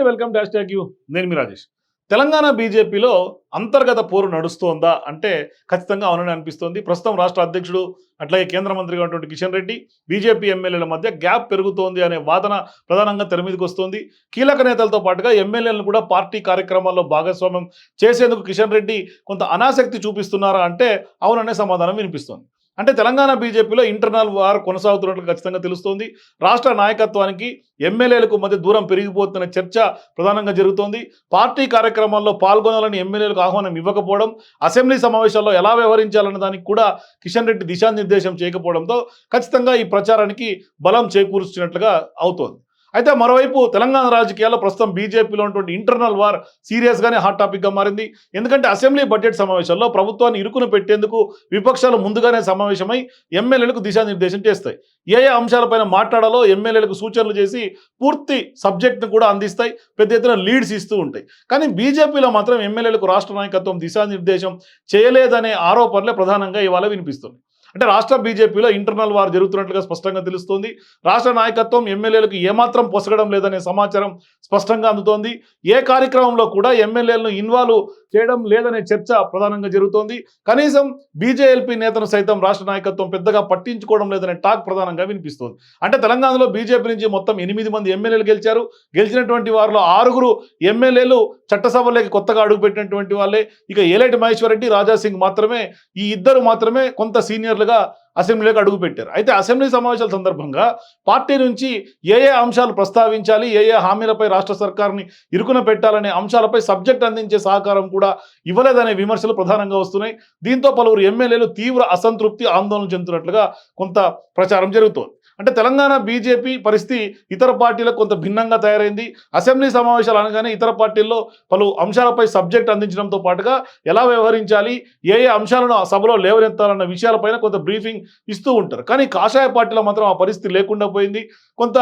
నమస్తే welcome dash tax you. నేను మీ రాజేష్. తెలంగాణ బీజేపీలో అంతర్గత పోరు నడుస్తోందా అంటే ఖచ్చితంగా అవునని అనిపిస్తోంది. ప్రస్తుతం రాష్ట్ర అధ్యక్షుడు అట్లాగే కేంద్ర మంత్రిగా ఉన్నటువంటి కిషన్ రెడ్డి బీజేపీ ఎమ్మెల్యేల మధ్య గ్యాప్ పెరుగుతోంది అనే వాదన ప్రధానంగా తెర మీదకి వస్తోంది. కీలక నేతలతో పాటుగా ఎమ్మెల్యేలను కూడా పార్టీ కార్యక్రమాల్లో భాగస్వామ్యం చేసేందుకు కిషన్ రెడ్డి కొంత అనాసక్తి చూపిస్తున్నారా అంటే అవుననే సమాధానం వినిపిస్తోంది. అంటే తెలంగాణ బీజేపీలో ఇంటర్నల్ వార్ కొనసాగుతున్నట్లు ఖచ్చితంగా తెలుస్తోంది. రాష్ట్ర నాయకత్వానికి ఎమ్మెల్యేలకు మధ్య దూరం పెరిగిపోతున్న చర్చ ప్రధానంగా జరుగుతోంది. పార్టీ కార్యక్రమాల్లో పాల్గొనాలని ఎమ్మెల్యేలకు ఆహ్వానం ఇవ్వకపోవడం అసెంబ్లీ సమావేశాల్లో ఎలా వ్యవహరించాలన్న దానికి కూడా కిషన్ రెడ్డి దిశానిర్దేశం చేయకపోవడంతో ఖచ్చితంగా ఈ ప్రచారానికి బలం చేకూరుస్తున్నట్లుగా అవుతోంది. అయితే మరోవైపు తెలంగాణ రాజకీయాల్లో ప్రస్తుతం బీజేపీలో ఉన్నటువంటి ఇంటర్నల్ వార్ సీరియస్గానే హాట్ టాపిక్గా మారింది. ఎందుకంటే అసెంబ్లీ బడ్జెట్ సమావేశాల్లో ప్రభుత్వాన్ని ఇరుకును పెట్టేందుకు విపక్షాలు ముందుగానే సమావేశమై ఎమ్మెల్యేలకు దిశానిర్దేశం చేస్తాయి. ఏ ఏ అంశాలపైన మాట్లాడాలో ఎమ్మెల్యేలకు సూచనలు చేసి పూర్తి సబ్జెక్ట్ను కూడా అందిస్తాయి. పెద్ద ఎత్తున లీడ్స్ ఇస్తూ ఉంటాయి. కానీ బీజేపీలో మాత్రం ఎమ్మెల్యేలకు రాష్ట్ర నాయకత్వం దిశానిర్దేశం చేయలేదనే ఆరోపణలే ప్రధానంగా ఇవాళ వినిపిస్తుంది అంటే రాష్ట్ర బీజేపీలో ఇంటర్నల్ వారు జరుగుతున్నట్లుగా స్పష్టంగా తెలుస్తోంది. రాష్ట్ర నాయకత్వం ఎమ్మెల్యేలకు ఏమాత్రం పొసగడం లేదనే సమాచారం స్పష్టంగా అందుతోంది. ఏ కార్యక్రమంలో కూడా ఎమ్మెల్యేలను ఇన్వాల్వ్ చేయడం లేదనే చర్చ ప్రధానంగా జరుగుతోంది. కనీసం బీజేఎల్పీ నేతను సైతం రాష్ట్ర నాయకత్వం పెద్దగా పట్టించుకోవడం లేదనే టాక్ ప్రధానంగా వినిపిస్తోంది. అంటే తెలంగాణలో బీజేపీ నుంచి మొత్తం ఎనిమిది మంది ఎమ్మెల్యేలు గెలిచారు. గెలిచినటువంటి వారిలో ఆరుగురు ఎమ్మెల్యేలు చట్టసభలోకి కొత్తగా అడుగుపెట్టినటువంటి వాళ్ళే. ఇక ఏలేటి మహేశ్వర్ రెడ్డి రాజా సింగ్ మాత్రమే. ఈ ఇద్దరు మాత్రమే కొంత సీనియర్ لگا అసెంబ్లీలోకి అడుగుపెట్టారు అయితే అసెంబ్లీ సమావేశాల సందర్భంగా పార్టీ నుంచి ఏ ఏ అంశాలు ప్రస్తావించాలి ఏ ఏ హామీలపై రాష్ట్ర సర్కార్ని ఇరుకున పెట్టాలనే అంశాలపై సబ్జెక్ట్ అందించే సహకారం కూడా ఇవ్వలేదనే విమర్శలు ప్రధానంగా వస్తున్నాయి. దీంతో పలువురు ఎమ్మెల్యేలు తీవ్ర అసంతృప్తి ఆందోళన చెందుతున్నట్లుగా కొంత ప్రచారం జరుగుతోంది. అంటే తెలంగాణ బీజేపీ పరిస్థితి ఇతర పార్టీలకు కొంత భిన్నంగా తయారైంది. అసెంబ్లీ సమావేశాలు అనగానే ఇతర పార్టీల్లో పలు అంశాలపై సబ్జెక్ట్ అందించడంతో పాటుగా ఎలా వ్యవహరించాలి ఏ ఏ అంశాలను ఆ సభలో లేవనెత్తాలన్న విషయాలపైన కొంత బ్రీఫింగ్ ఇస్తూ ఉంటారు. కానీ కాషాయ పార్టీలో మాత్రం ఆ పరిస్థితి లేకుండా పోయింది. కొంత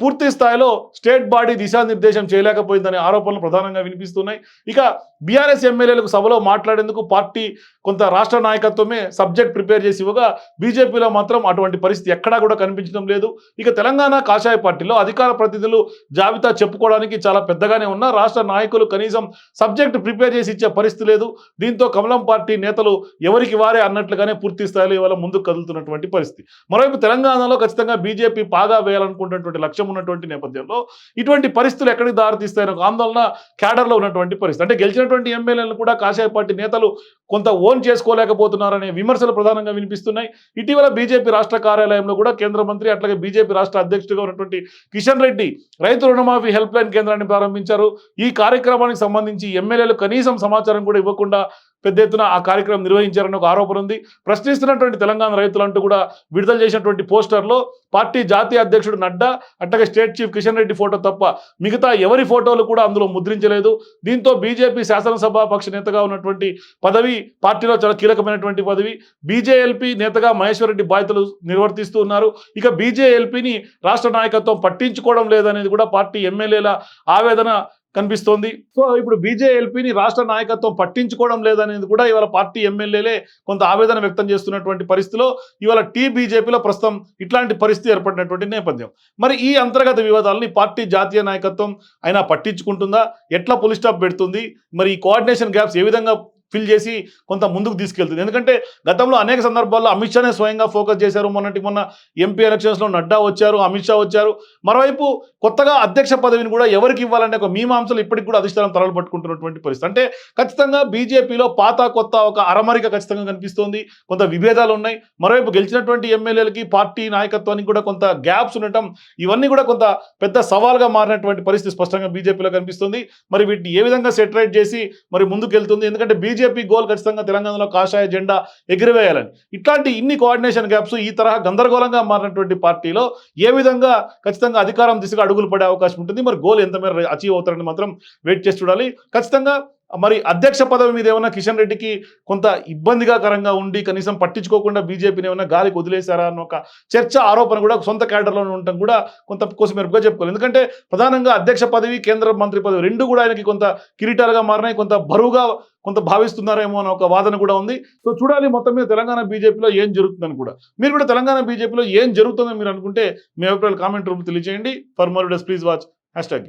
పూర్తి స్థాయిలో స్టేట్ బాడీ దిశానిర్దేశం చేయలేకపోయిందనే ఆరోపణలు ప్రధానంగా వినిపిస్తున్నాయి. ఇక బీఆర్ఎస్ ఎమ్మెల్యేలకు సభలో మాట్లాడేందుకు పార్టీ కొంత రాష్ట్ర నాయకత్వమే సబ్జెక్ట్ ప్రిపేర్ చేసి ఇవ్వగా బీజేపీలో మాత్రం అటువంటి పరిస్థితి ఎక్కడా కూడా కనిపించడం లేదు. ఇక తెలంగాణ కాషాయ పార్టీలో అధికార ప్రతినిధులు జాబితా చెప్పుకోవడానికి చాలా పెద్దగానే ఉన్నా రాష్ట్ర నాయకులు కనీసం సబ్జెక్ట్ ప్రిపేర్ చేసి ఇచ్చే పరిస్థితి లేదు. దీంతో కమలం పార్టీ నేతలు ఎవరికి వారే అన్నట్లుగానే పూర్తి స్థాయిలో ఇవాళ ముందుకు కదులుతున్నటువంటి పరిస్థితి. మరోవైపు తెలంగాణలో ఖచ్చితంగా బీజేపీ పాగా వేయాలనుకున్నటువంటి లక్ష్యం ఉన్నటువంటి నేపథ్యంలో ఇటువంటి పరిస్థితులు ఎక్కడికి దారితీస్తాయని ఒక ఆందోళన క్యాడర్లో ఉన్నటువంటి పరిస్థితి. అంటే గెలిచినటువంటి ఎమ్మెల్యేలను కూడా కాషాయ పార్టీ నేతలు కొంత ఓన్ చేసుకోలేకపోతున్నారనే విమర్శలు ప్రధానంగా వినిపిస్తున్నాయి. ఇటీవల బీజేపీ రాష్ట్ర కార్యాలయంలో కూడా కేంద్ర మంత్రి అట్లాగే బీజేపీ రాష్ట్ర అధ్యక్షుడిగా ఉన్నటువంటి కిషన్ రెడ్డి రైతు రుణమాఫీ హెల్ప్ లైన్ కేంద్రాన్ని ప్రారంభించారు. ఈ కార్యక్రమానికి సంబంధించి ఎమ్మెల్యేలు కనీసం సమాచారం కూడా ఇవ్వకుండా పెద్ద ఎత్తున ఆ కార్యక్రమం నిర్వహించారని ఒక ఆరోపణ ఉంది. ప్రశ్నిస్తున్నటువంటి తెలంగాణ రైతులంటూ కూడా విడుదల చేసినటువంటి పోస్టర్లో పార్టీ జాతీయ అధ్యక్షుడు నడ్డా అట్లాగే state chief Kishan Reddy photo తప్ప మిగతా ఎవరి ఫోటోలు కూడా అందులో ముద్రించలేదు. దీంతో బీజేపీ శాసనసభ పక్ష నేతగా ఉన్నటువంటి పదవి పార్టీలో చాలా కీలకమైనటువంటి పదవి. బీజేఎల్పీ నేతగా మహేశ్వర్ రెడ్డి బాధ్యతలు నిర్వర్తిస్తూ ఉన్నారు. ఇక బీజేఎల్పీని రాష్ట్ర నాయకత్వం పట్టించుకోవడం లేదనేది కూడా పార్టీ ఎమ్మెల్యేల ఆవేదన కనిపిస్తోంది. సో ఇప్పుడు బీజేఎల్పీని రాష్ట్ర నాయకత్వం పట్టించుకోవడం లేదనేది కూడా ఇవాళ పార్టీ ఎమ్మెల్యేలే కొంత ఆవేదన వ్యక్తం చేస్తున్నటువంటి పరిస్థితిలో ఇవాళ టీ బీజేపీలో ప్రస్తుతం ఇట్లాంటి పరిస్థితి ఏర్పడినటువంటి నేపథ్యం. మరి ఈ అంతర్గత వివాదాలని పార్టీ జాతీయ నాయకత్వం అయినా పట్టించుకుంటుందా? ఎట్లా పులిస్టాప్ పెడుతుంది? మరి ఈ కోఆర్డినేషన్ గ్యాప్స్ ఏ విధంగా ఫిల్ చేసి కొంత ముందుకు తీసుకెళ్తుంది. ఎందుకంటే గతంలో అనేక సందర్భాల్లో అమిత్ షానే స్వయంగా ఫోకస్ చేశారు. మొన్నటి మొన్న ఎంపీ ఎలక్షన్స్లో నడ్డా వచ్చారు అమిత్ షా వచ్చారు. మరోవైపు కొత్తగా అధ్యక్ష పదవిని కూడా ఎవరికి ఇవ్వాలనే ఒక మీమాంసలు ఇప్పటికి కూడా అధిష్టానం తరలు పట్టుకుంటున్నటువంటి పరిస్థితి. అంటే ఖచ్చితంగా బీజేపీలో పాత కొత్త ఒక అరమరిక ఖచ్చితంగా కనిపిస్తోంది. కొంత విభేదాలు ఉన్నాయి. మరోవైపు గెలిచినటువంటి ఎమ్మెల్యేలకి పార్టీ నాయకత్వానికి కూడా కొంత గ్యాప్స్ ఉండటం ఇవన్నీ కూడా కొంత పెద్ద సవాల్గా మారినటువంటి పరిస్థితి స్పష్టంగా బీజేపీలో కనిపిస్తుంది. మరి వీటిని ఏ విధంగా సెటరేట్ చేసి మరి ముందుకు వెళ్తుంది ఎందుకంటే బీజేపీ గోల్ ఖచ్చితంగా తెలంగాణలో కాషాయ జెండా ఎగిరివేయాలని. ఇట్లాంటి ఇన్ని కోఆర్డినేషన్ గ్యాప్స్ ఈ తరహా గందరగోళంగా మారినటువంటి పార్టీలో ఏ విధంగా ఖచ్చితంగా అధికారం దిశగా అడుగులు పడే అవకాశం ఉంటుంది? మరి గోల్ ఎంత మేర అచీవ్ అవుతారని మాత్రం వెయిట్ చేసి చూడాలి. ఖచ్చితంగా మరి అధ్యక్ష పదవి మీద ఏమైనా కిషన్ రెడ్డికి కొంత ఇబ్బందిగాకరంగా ఉండి కనీసం పట్టించుకోకుండా బీజేపీని ఏమైనా గాలికి వదిలేశారా అన్న ఒక చర్చ ఆరోపణ కూడా సొంత క్యాడర్లోనే ఉండటం కూడా కొంత కోసమెరుపుగా చెప్పుకోవాలి. ఎందుకంటే ప్రధానంగా అధ్యక్ష పదవి కేంద్ర మంత్రి పదవి రెండు కూడా ఆయనకి కొంత కిరీటాలుగా మారినాయి కొంత బరువుగా కొంత భావిస్తున్నారేమో అన్న ఒక వాదన కూడా ఉంది. సో చూడాలి మొత్తం మీద తెలంగాణ బీజేపీలో ఏం జరుగుతుందని కూడా. మీరు కూడా తెలంగాణ బీజేపీలో ఏం జరుగుతుందని మీరు అనుకుంటే మీ అభిప్రాయాలు కామెంట్ రూపంలో తెలియజేయండి. For more does please watch. Hashtag